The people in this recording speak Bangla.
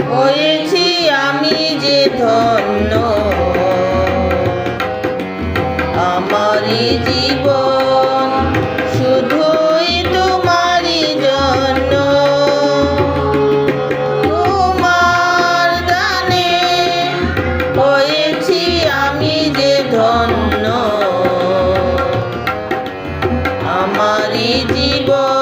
হয়েছি আমি যে ধন্য। আমার জীবন শুধুই তোমারই জন্য। তোমার দানে হয়েছি আমি যে ধন্য। আমারই জীবন